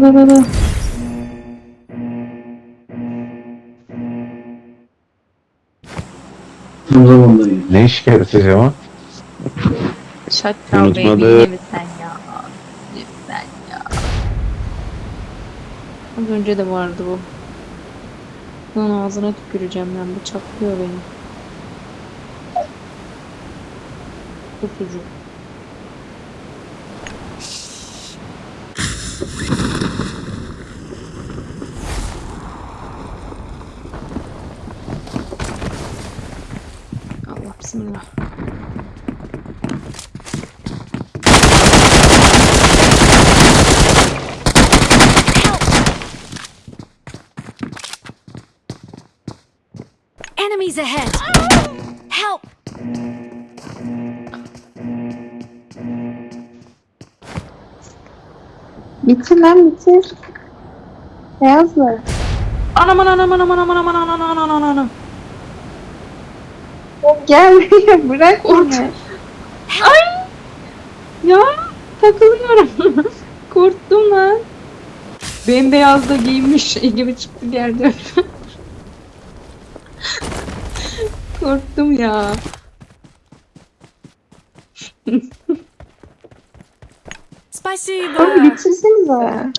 da da da da. Tam zamanları. Ne iş gerekiyor ama? Shut down baby Unutmadı. yeme sen ya. Yeme sen ya. Az önce de vardı bu. Bunun ağzına tüküreceğim ben. Bıçaklıyor beni. Kutucuk. Bismillah. Enemies ahead! Help! Bitir lan bitir. Beyazlı. Anam anam anam anam anam anam anam anam anam anam. Gel buraya bırak onu. Ya takılıyorum. Korktum lan. Bembeyaz da giymiş şey gibi çıktı geldi. Korktum ya. Oğlum Спасибо! bitirsenize.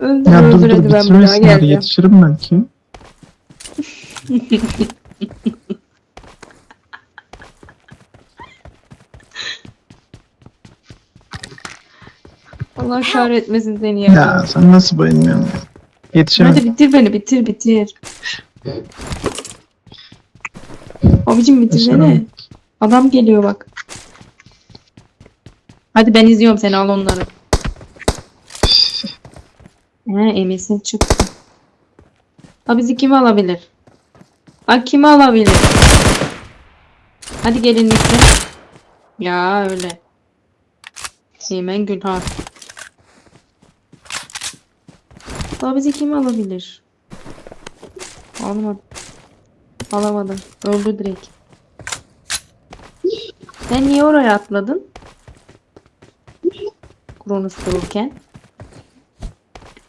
Öldür Ya dur öldür dur hadi ben bir daha bitirmesinler geleceğim. yetişirim belki. Allah kahretmesin seni ya. Ya sen nasıl bayılmıyorsun? Yetişemem. Hadi bitir beni bitir bitir. Abicim bitirsene. Yetişemem. Adam geliyor bak. Hadi ben izliyorum seni al onları. He emesin çıktı. Ha bizi kim alabilir? Ha kimi alabilir? Hadi gelin lütfen. Ya öyle. Hemen Gülhan. Ha bizi kim alabilir? Almadı. Alamadım. Öldü direkt. Sen niye oraya atladın? Kronos dururken.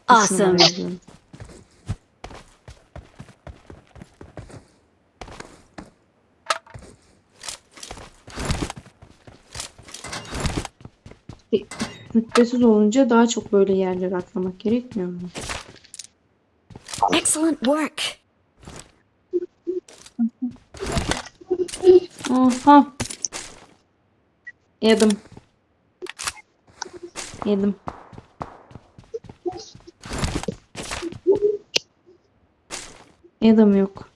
Awesome! Rütbesiz olunca daha çok böyle yerlere atlamak gerekmiyor mu? Excellent work! Aha. Yedim. Yedim. Yedim yok.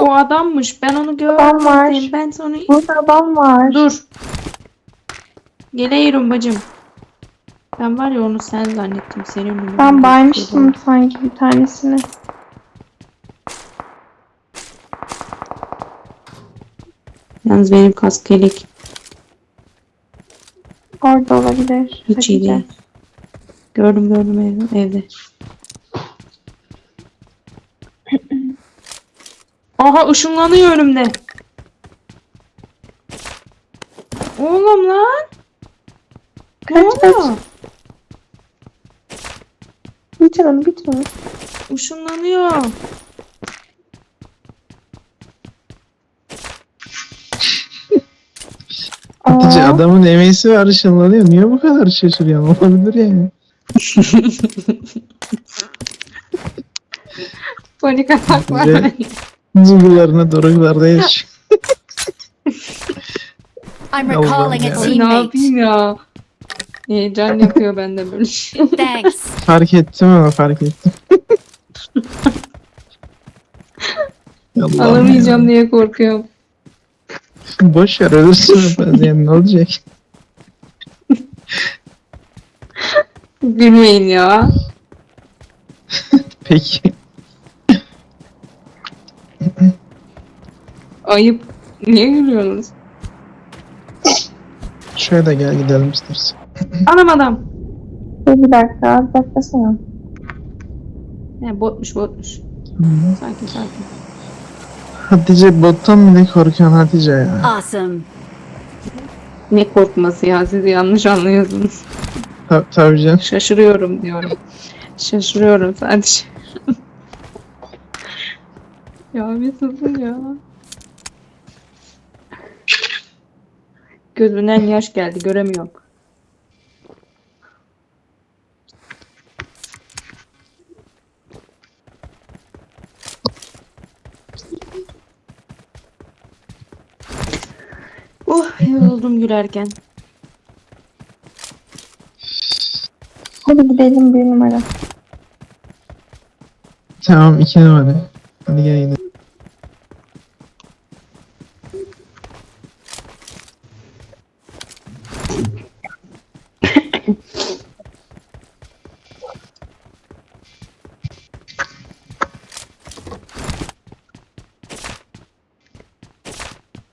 O adammış. Ben onu Adam var. görmedim. Ben sonra Burada adam var. Dur. Geliyorum bacım. Ben var ya onu sen zannettim. Senin numaran Ben baymıştım sanki bir tanesini. Yalnız benim kask yelek Orada olabilir. hiç iyi değil. Gördüm gördüm evde. evde. Aha ışınlanıyor önümde. Oğlum lan. Ne Kaç kaç. Bitir onu bitir onu. Işınlanıyor. Hatice Aa, adamın emeğisi var ışınlanıyor. Niye bu kadar şaşırıyorsun? Olabilir yani. Panik atak var. Zugularına doruklarda yaş. I'm recalling a ne teammate. yapayım ya? Heyecan yapıyor bende böyle şey. Thanks. Fark ettim ama fark ettim. Allah'ım Alamayacağım ya. diye korkuyorum. Boş ver ölürsün bazen yani ne olacak? Gülmeyin ya. Peki. Ayıp. Niye gülüyorsunuz? Şöyle de gel gidelim istersen. Anam adam. dur bir dakika. Bir dakika sana. He botmuş botmuş. Sakin sakin. Hatice bottan mı ne korkuyorsun Hatice ya? Awesome. Ne korkması ya siz yanlış anlıyorsunuz. Ta tabii canım. Şaşırıyorum diyorum. Şaşırıyorum sadece. Ya bir susun ya. Gözünden yaş geldi göremiyorum. Oh yoruldum gülerken. Hadi gidelim bir numara. Tamam iki numara. Hadi gel gidelim.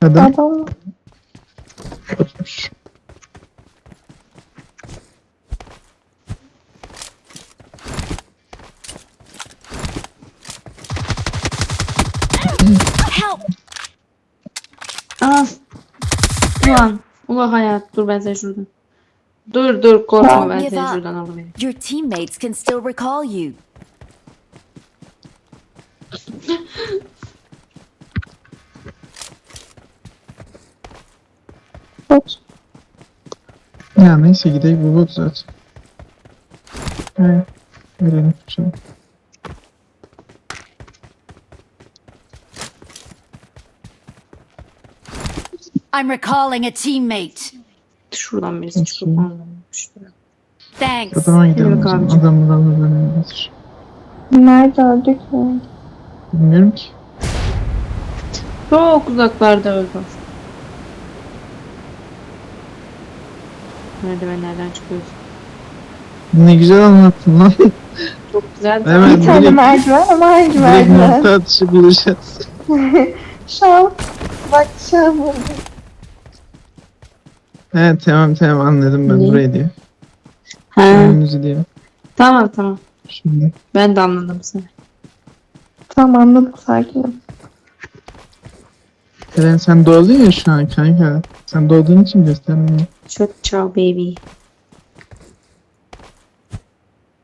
Hadi. Adam Otur. Help! Aa. Ulan. Ulan hayat. Dur ben seni şuradan. Dur dur korkma ben seni şuradan alayım. Your teammates can still recall you. tut. Ya neyse gidelim bu bot zaten. Evet. Verelim şimdi. I'm recalling a teammate. Şuradan birisi çıkıp anlamıştır. Thanks. Adama gidelim Yok o zaman. abicim. Adam adam adam getir. Nerede öldük mü? Bilmiyorum ki. Çok uzaklarda öldü. Merdivenlerden çıkıyoruz. Ne güzel anlattın lan. Çok güzel. Evet. Bir tane merdiven ama hangi Direkt merdiven? nokta atışı bulacağız. Şu an bak şu an buldum. He tamam tamam anladım ben Ne? burayı diyor. Ha, Önümüzü diyor. tamam tamam. Şimdi. Ben de anladım seni. Tamam anladık sakinim. Eren sen doğdun ya şu an kanka. Sen doğduğun için göstermiyor. Çok ciao baby.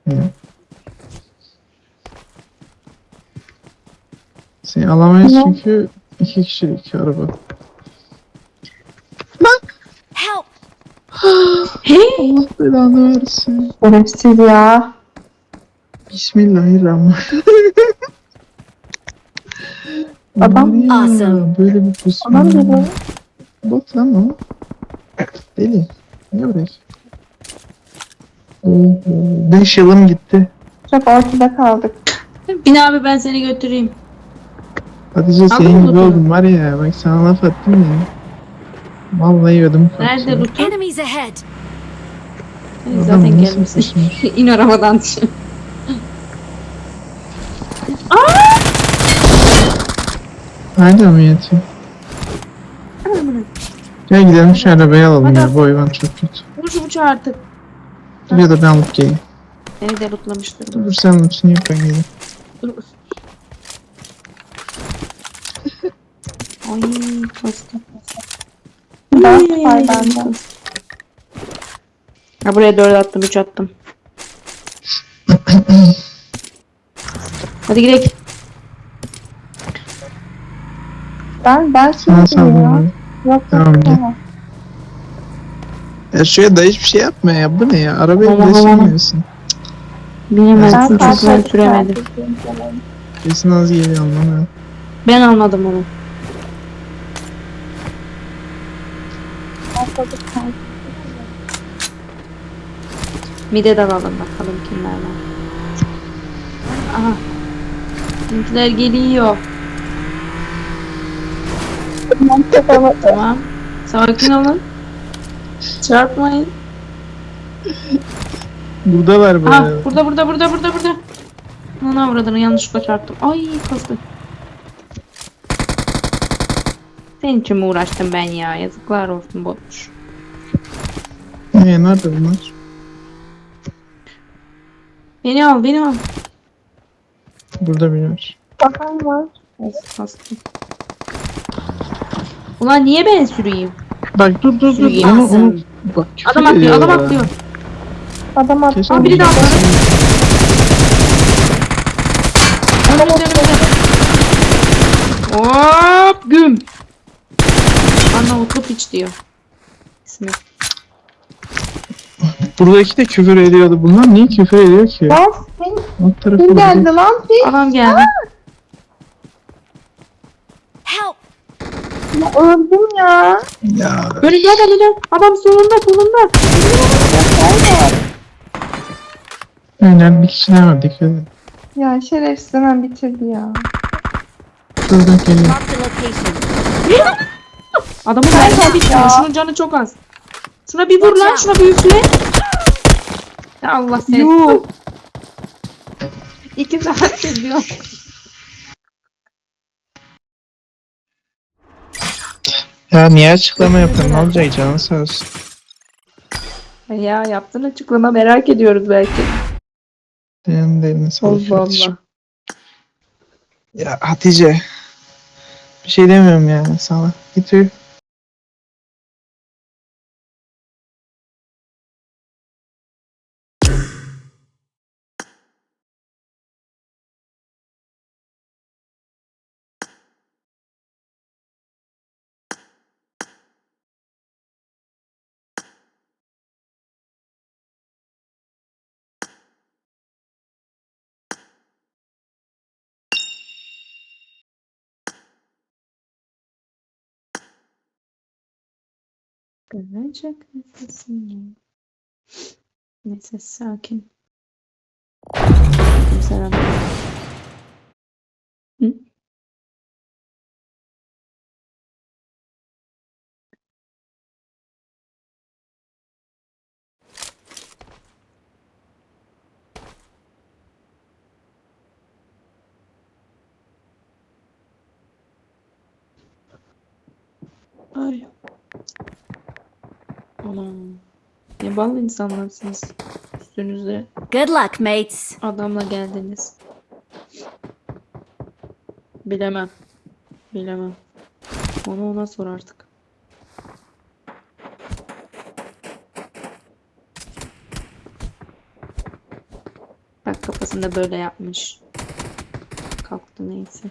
Ya. Seni alamayız Ne? çünkü iki kişilik araba. Help! Allah belanı versin. Şerefsiz ya. Bismillahirrahmanirrahim. Adam- ya, Awesome. Böyle bir pusma. Adam geliyor. Bot lan o. Deli. Ne bırak? 5 yılım gitti. Çok ortada kaldık. Bin abi ben seni götüreyim. Hatice Aldın senin mı gibi oldum var ya. Bak sana laf attım ya. Vallahi ödüm. Nerede Lutun? Enemies ahead. Adam Zaten pusmuş? İn arabadan dışarı. Hala mı yatıyor? Gel gidelim şu arabayı alalım Hadi. ya. Bu hayvan çok kötü. Vur şu bıçağı artık. Ya da ben alıp geleyim. Beni de lootlamıştır. Dur sen mutunu yap ben geleyim. Dur. Ay kastım. Daha var bende. Ha buraya dört attım, üç attım. Hadi gidelim. Ben ben şimdi ya. Yok yok Tamam, gel. tamam. Ya şuraya da hiçbir şey yapma ya. Bu ne ya? Arabayı Allah bile Allah. sürmüyorsun. Bilemezsin Ben çünkü ben süremedim. Kesin az geliyor anlamı. Ben almadım onu. Mide de alalım bakalım kimler var. Aha. Bizimkiler geliyor. Tamam. Sakin olun. Çarpmayın. Buradalar bu Ha arada. burada burada burada burada burada. Ana avradını yanlışlıkla çarptım. Ay kastı. Senin için mi uğraştım ben ya? Yazıklar olsun botmuş. Ee, nerede bunlar? Beni al beni al. Burada biri var. Bakan var. Kastım. Ulan niye ben süreyim? Bak dur dur dur. Onu, onu, bak, küfür Adam atlıyor, ediyor adam ya. atlıyor. Adam attı. Keşke Aa, biri daha. Adam Önümüzde, önümüzde. Hop güm. Arnavutlu piç diyor. İsmi. Buradaki de küfür ediyordu. Bunlar niye küfür ediyor ki? Lan kim, Alt tarafı kim burada. geldi lan? Kim? Adam geldi. Help! Ya Öldüm ya. Ya. Önünde önünde. Adam solunda solunda. Aynen bir kişi daha var dikkat edin. Ya şerefsiz hemen bitirdi ya. Şuradan geliyor. Mark the location. Adamın mermi bitmiyor. Şunun canı çok az. Şuna bir vur lan. Şuna bir üfle. Allah seni. Yuh. İki saat diyor. Ya niye açıklama yapıyorsun? Ne olacak canın sağ olsun. Ya yaptığın açıklama merak ediyoruz belki. Senin de eline sağlık Allah. Allah. Ya Hatice. Bir şey demiyorum yani sana. Git uyu. Görecek nefesini. Neyse sakin. Selam. Hı? Ay. Anam. Ne ballı insanlarsınız. Üstünüze Good luck, mates. adamla geldiniz. Bilemem. Bilemem. Onu ona sor artık. Bak kafasında böyle yapmış. Kalktı neyse.